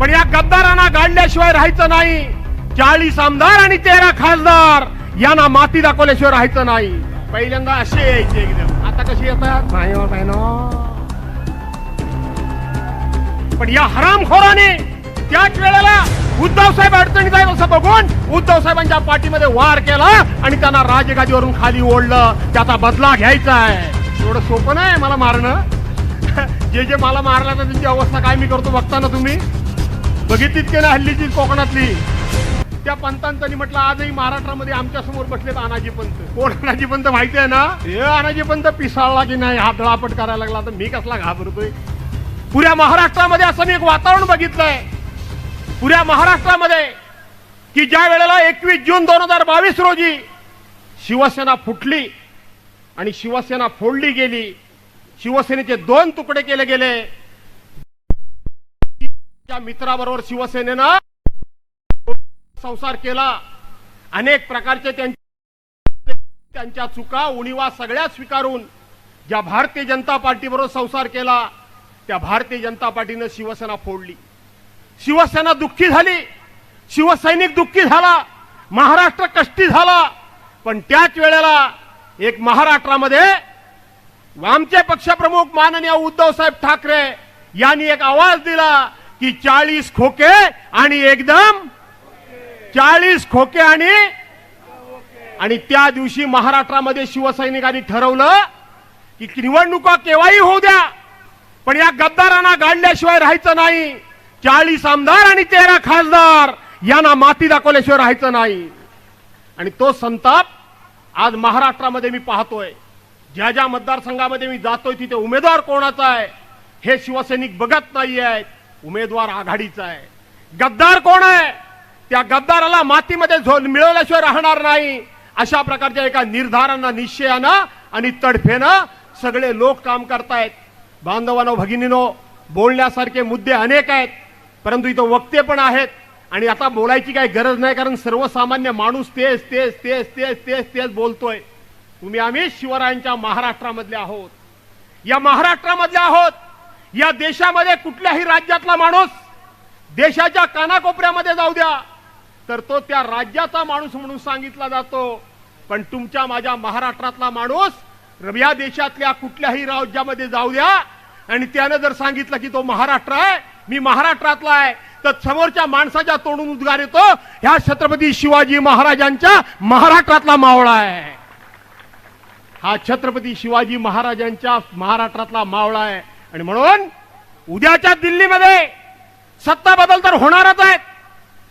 पण या गद्दारांना गाडल्याशिवाय राहायचं नाही. चाळीस आमदार आणि तेरा खासदार यांना माती दाखवल्याशिवाय राहायचं नाही. पहिल्यांदा असे यायचे एकदम. आता कशी येतात? नाही हो, ना. पण या हरामखोराने त्याच वेळेला उद्धव साहेब अडचणीत आहेत असं बघून उद्धव साहेबांच्या पाठीमध्ये वार केला आणि त्यांना राजगादीवरून खाली ओढलं. त्याचा बदला घ्यायचा आहे. एवढं सोपं नाही मला मारणं. जे जे मला मारलं तर त्यांची अवस्था काय मी करतो बघता ना तुम्ही? बघितलीत की ना हल्लीची कोकणातली? त्या पंतांनी म्हटलं आजही महाराष्ट्रामध्ये आमच्यासमोर बसलेत अनाजी पंत. कोण अनाजी पंत माहिती आहे ना? हे अनाजी पंत पिसाळला की नाही? हा दळापट करायला लागला तर मी कसला घाबरतोय? पुऱ्या महाराष्ट्रामध्ये असं मी एक वातावरण बघितलंय. पुऱ्या महाराष्ट्रामध्ये की ज्या वेळेला एकवीस जून दोन हजार बावीस रोजी शिवसेना फुटली आणि शिवसेना फोडली गेली शिवसेनेचे दोन तुकडे केले गेले त्या मित्राबरोबर शिवसेनेनं संसार केला. अनेक प्रकारचे त्यांच्या त्यांच्या चुका उणीवा सगळ्या स्वीकारून ज्या भारतीय जनता पार्टीबरोबर संसार केला त्या भारतीय जनता पार्टीनं शिवसेना फोडली. शिवसेना दुःखी झाली. शिवसैनिक दुःखी झाला. महाराष्ट्र कष्टी झाला. पण त्याच वेळेला एक महाराष्ट्रामध्ये आमचे पक्षप्रमुख माननीय उद्धव साहेब ठाकरे यांनी एक आवाज दिला. की चाळीस खोके आणि एकदम चाळीस खोके आणि आणि त्या दिवशी महाराष्ट्रामध्ये शिवसैनिकांनी ठरवलं की निवडणुका केव्हाही होऊ द्या पण या गद्दारांना गाडल्याशिवाय राहायचं नाही. चाळीस आमदार आणि तेरा खासदार यांना माती दाखवल्याशिवाय राहायचं नाही. आणि तो संताप आज महाराष्ट्रामध्ये मी पाहतोय. ज्या ज्या मतदारसंघामध्ये मी जातोय तिथे उमेदवार कोणाचा आहे हे शिवसैनिक बघत नाही आहेत उमेदवार आघाडीचा आहे. गद्दार कोण आहे? त्या गद्दाराला मातीमध्ये झो मिळवल्याशिवाय राहणार नाही. अशा प्रकारच्या एका निर्धारानं निश्चयानं आणि तडफेनं सगळे लोक काम करतायत. बांधवानो भगिनीनो बोलण्यासारखे मुद्दे अनेक आहेत परंतु इथं वक्ते पण आहेत. आणि आता बोलायची काही गरज नाही कारण सर्वसामान्य माणूस तेच तेच तेच तेच तेच तेच बोलतोय. तुम्ही आम्ही शिवरायांच्या महाराष्ट्रामधले आहोत. या महाराष्ट्रामधले आहोत. या देशामध्ये कुठल्याही राज्यातला माणूस देशाच्या कानाकोपऱ्यामध्ये जाऊ द्या. तर तो त्या राज्याचा माणूस म्हणून सांगितला जातो. पण तुमच्या माझ्या महाराष्ट्रातला माणूस या देशातल्या कुठल्याही राज्यामध्ये जाऊ द्या. आणि त्यानं जर सांगितलं की तो महाराष्ट्र आहे मी महाराष्ट्रातला आहे तर समोरच्या माणसाच्या तोंडून उद्गार येतो ह्या छत्रपती शिवाजी महाराजांच्या महाराष्ट्रातला मावळा आहे. हा छत्रपती शिवाजी महाराजांच्या महाराष्ट्रातला मावळा आहे. आणि म्हणून उद्याच्या दिल्लीमध्ये सत्ता बदल तर होणारच आहेत.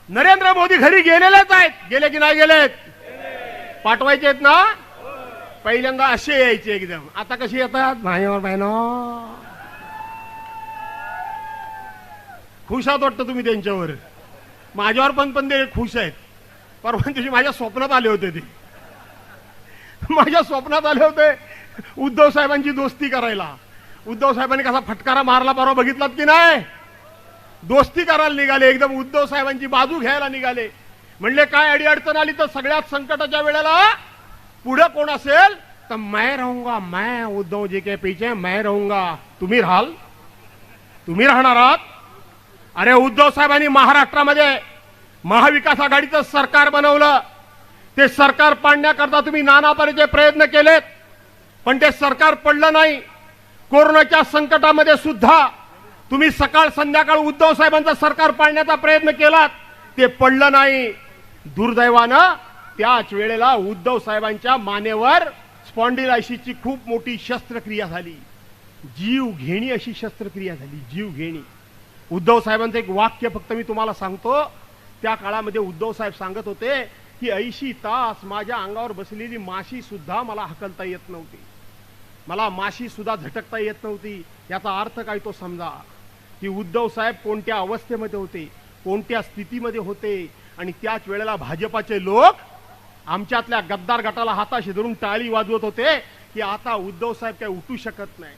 नरेंद्र मोदी घरी गेलेलेच आहेत. गेले की नाही गेलेत? पाठवायचे आहेत ना? पहिल्यांदा असे यायचे एकदम. आता कशी येतात? भाईवर बहिणो. खुश आहात वाटतं तुम्ही त्यांच्यावर? माझ्यावर पण पण ते खुश आहेत. परवा दिवशी माझ्या स्वप्नात आले होते ते. माझ्या स्वप्नात आले होते उद्धव साहेबांची दोस्ती करायला. उद्धव साहेबांनी कसा फटकारा मारला परवा बघितलात की नाही? दोस्ती करायला निघाले एकदम उद्धव साहेबांची बाजू घ्यायला निघाले. म्हणले काय अडी अडचण आली तर सगळ्यात संकटाच्या वेळेला पुढे कोण असेल? तर मैं राहूंगा मैं उद्धव जी के पीछे मैं राहूंगा. तुम्ही राहाल? तुम्ही राहणार आहात? अरे उद्धव साहेबांनी महाराष्ट्रामध्ये महाविकास आघाडीचं सरकार बनवलं. ते सरकार पाडण्याकरता तुम्ही नाना प्रयत्न केलेत. पण ते सरकार पडलं नाही. कोरोनाच्या संकटामध्ये सुद्धा तुम्ही सकाळ संध्याकाळ उद्धव साहेबांचं सरकार पाडण्याचा प्रयत्न केलात ते पडलं नाही. दुर्दैवानं त्याच वेळेला उद्धव साहेबांच्या मानेवर स्पॉन्डिलायसिसची खूप मोठी शस्त्रक्रिया झाली. जीव घेणी अशी शस्त्रक्रिया झाली जीव घेणी. उद्धव साहेबांचं एक वाक्य फक्त मी तुम्हाला सांगतो. त्या काळामध्ये उद्धव साहेब सांगत होते की ऐंशी तास माझ्या अंगावर बसलेली माशी सुद्धा मला हकलता येत नव्हती. मला माशी सुद्धा झटकता येत नव्हती. याचा अर्थ काय तो समजा. की उद्धव साहेब कोणत्या अवस्थेमध्ये होते कोणत्या स्थितीमध्ये होते आणि त्याच वेळेला भाजपाचे लोक आमच्यातल्या गद्दार गटाला हाताशी धरून टाळी वाजवत होते की आता उद्धव साहेब काही उठू शकत नाही.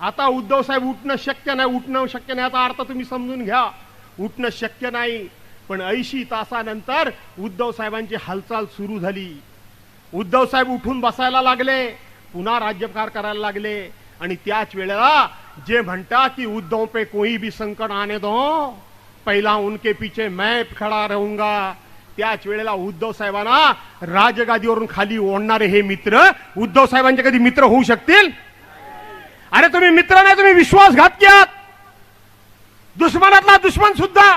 आता उद्धव साहेब उठणं शक्य नाही उठणं शक्य नाही याचा अर्थ तुम्ही समजून घ्या. उठणं शक्य नाही पण ऐंशी तासानंतर उद्धव साहेबांची हालचाल सुरू झाली. उद्धव साहेब उठून बसायला लागले. पुन्हा राज्यकार करायला लागले. आणि त्याच वेळेला जे म्हणतात की उद्धव पे कोई भी संकट आने दो पहिला उनके पीछे मैं खडा रहूंगा. त्याच वेळेला उद्धव साहेबांना राजगादीवरून खाली ओढणारे हे मित्र उद्धव साहेबांचे कधी मित्र होऊ शकतील? अरे तुम्ही मित्र नाही तुम्ही विश्वासघात घ्या दुश्मनातला दुश्मन सुद्धा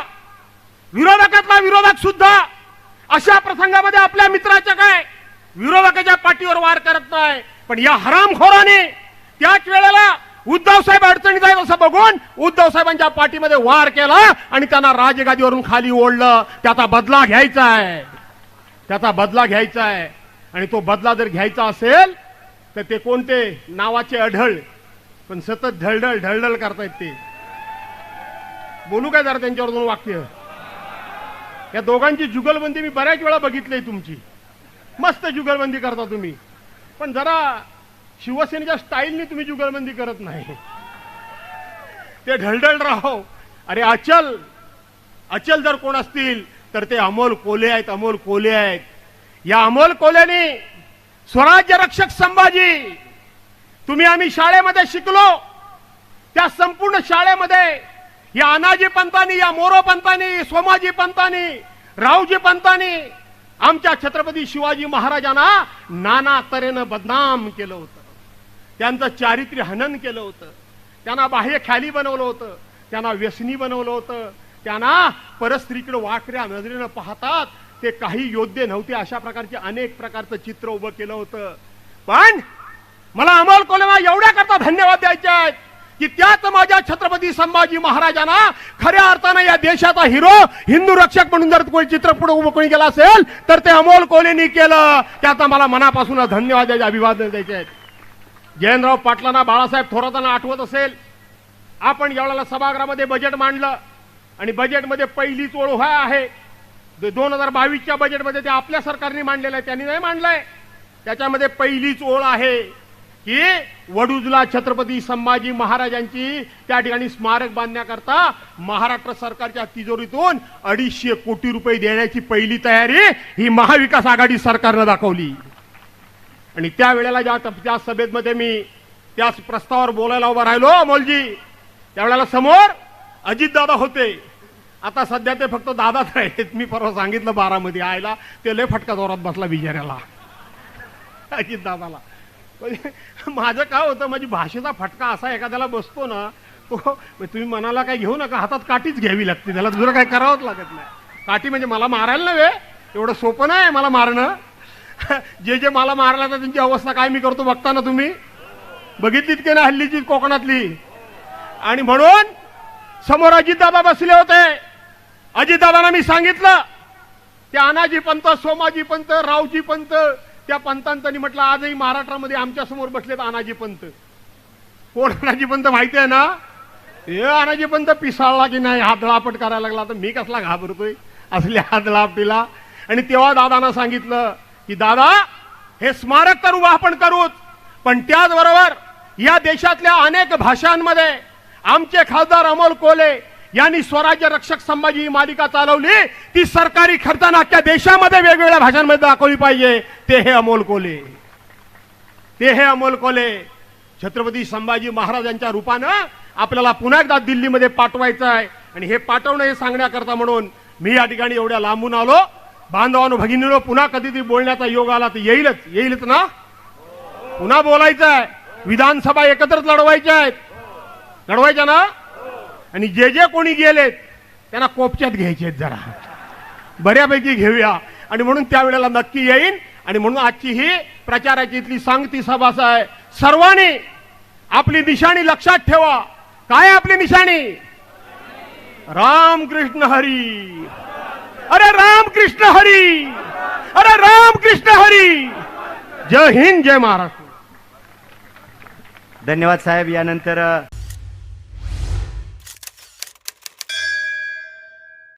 विरोधकातला विरोधक सुद्धा अशा प्रसंगामध्ये आपल्या मित्राच्या काय? विरोधकाच्या पाठीवर वार करत नाही. पण या हरामखोराने त्याच वेळेला उद्धव साहेब अडचणीत आहेत असं बघून उद्धव साहेबांच्या पाठीमध्ये वार केला आणि त्यांना राजगादीवरून खाली ओढलं. त्याचा बदला घ्यायचा आहे. त्याचा बदला घ्यायचा आहे. आणि तो बदला जर घ्यायचा असेल तर ते कोणते? नावाचे अढळ. पण सतत ढळढळ ढळढळ करतायत ते. बोलू काय जरा त्यांच्यावर दोन वाक्य? या दोघांची जुगलबंदी मी बऱ्याच वेळा बघितली तुमची. मस्त जुगलबंदी करता तुम्ही. पण जरा शिवसेनेच्या स्टाईलने तुम्ही जुगलबंदी करत नाही. ते ढळढळ राहो. अरे अचल अचल जर कोण असतील तर ते अमोल कोले आहेत अमोल कोले आहेत. या अमोल कोलेने स्वराज्य रक्षक संभाजी तुम्ही आम्ही शाळेमध्ये शिकलो. त्या संपूर्ण शाळेमध्ये या अनाजी पंतांनी या मोरो पंतांनी सोमाजी पंतांनी रावजी पंतांनी आमच्या छत्रपती शिवाजी महाराजांना नाना तऱ्हेनं बदनाम केलं होतं. त्यांचं चारित्र्य हनन केलं होतं. त्यांना बाह्य ख्याली बनवलं होतं. त्यांना व्यसनी बनवलं होतं. त्यांना परस्त्रीकडे वाकऱ्या नजरेनं पाहतात. ते काही योद्धे नव्हते अशा प्रकारचे अनेक प्रकारचं चित्र उभं केलं होतं. पण मला अमोल कोलेमा एवढ्या करता धन्यवाद द्यायचे आहेत. की त्याच माझ्या छत्रपती संभाजी महाराजांना खऱ्या अर्थानं या देशाचा हिरो हिंदू रक्षक म्हणून जर कोणी चित्रपट उभं कोणी केला असेल तर ते अमोल कोलेनी केलं. त्याचा मला मनापासून धन्यवाद द्यायचे अभिवादन द्यायचे. आहेत जयंतराव पाटलांना बाळासाहेब थोरातांना आठवत असेल आपण यावेळेला सभागृहामध्ये बजेट मांडलं आणि बजेटमध्ये पहिलीच ओळ हा आहे. दोन हजार बावीसच्या बजेटमध्ये ते आपल्या सरकारने मांडलेलं आहे त्यांनी नाही मांडलंय. त्याच्यामध्ये पहिलीच ओळ आहे. की वडूजला छत्रपती संभाजी महाराजांची त्या ठिकाणी स्मारक बांधण्याकरता महाराष्ट्र सरकारच्या तिजोरीतून अडीचशे कोटी रुपये देण्याची पहिली तयारी ही महाविकास आघाडी सरकारनं दाखवली. आणि त्यावेळेला ज्या त्या सभेमध्ये मी त्या प्रस्तावावर बोलायला उभा राहिलो अमोलजी त्यावेळेला समोर अजितदादा होते. आता सध्या ते फक्त दादाच आहेत. मी परवा सांगितलं बारामध्ये आयला. ते लय फटका जोरात बसला बिजाऱ्याला अजितदादाला. म्हणजे माझं काय होतं माझी भाषेचा फटका असा एखाद्याला बसतो ना तो तुम्ही मनाला काय घेऊ नका हातात काठीच घ्यावी लागते त्याला दुसरं काय करावंच लागत नाही. काठी म्हणजे मला मारायला नव्हे एवढं सोपं नाही मला मारणं. जे जे मला मारला तर त्यांची अवस्था काय मी करतो बघता ना तुम्ही? बघितलीत की ना हल्लीची कोकणातली? आणि म्हणून समोर अजितदादा बसले होते. अजितदादांना मी सांगितलं ते अनाजी पंत सोमाजी पंत रावजी पंत त्या पंतांनी म्हटलं आजही महाराष्ट्रामध्ये आमच्यासमोर बसलेत अनाजी पंत. कोण अनाजी पंत माहिती आहे ना? हे अनाजी पंत पिसाळला की नाही? हा दळापट करायला लागला तर मी कसला घाबरतोय? असले हा दळापटीला. आणि तेव्हा दादानं सांगितलं की दादा हे स्मारक तर उभा आपण करूच पण त्याचबरोबर या देशातल्या अनेक भाषांमध्ये आमचे खासदार अमोल कोले यांनी स्वराज्य रक्षक संभाजी ही मालिका चालवली. ती सरकारी खर्चानं अख्ख्या देशामध्ये वेगवेगळ्या भाषांमध्ये दाखवली पाहिजे. ते हे अमोल कोले. ते हे अमोल कोले. छत्रपती संभाजी महाराजांच्या रूपानं आपल्याला पुन्हा एकदा दिल्लीमध्ये पाठवायचं आहे. आणि हे पाठवणं हे सांगण्याकरता म्हणून मी या ठिकाणी एवढ्या लांबून आलो. बांधवानो भगिनीनो पुन्हा कधीतरी बोलण्याचा योग आला तर येईलच. येईलच ना? पुन्हा बोलायचं आहे. विधानसभा एकत्रच लढवायच्या आहेत. लढवायच्या ना? आणि जे जे कोणी गेलेत त्यांना कोपच्यात घ्यायचे जरा. बऱ्यापैकी घेऊया. आणि म्हणून त्यावेळेला नक्की येईन. आणि म्हणून आजची ही प्रचाराची इथली सांगती सभा आहे सर्वांनी आपली निशाणी लक्षात ठेवा. काय आपली निशाणी? राम कृष्ण हरी. अरे रामकृष्ण हरी. अरे रामकृष्ण हरी. जय हिंद जय महाराष्ट्र. धन्यवाद साहेब. यानंतर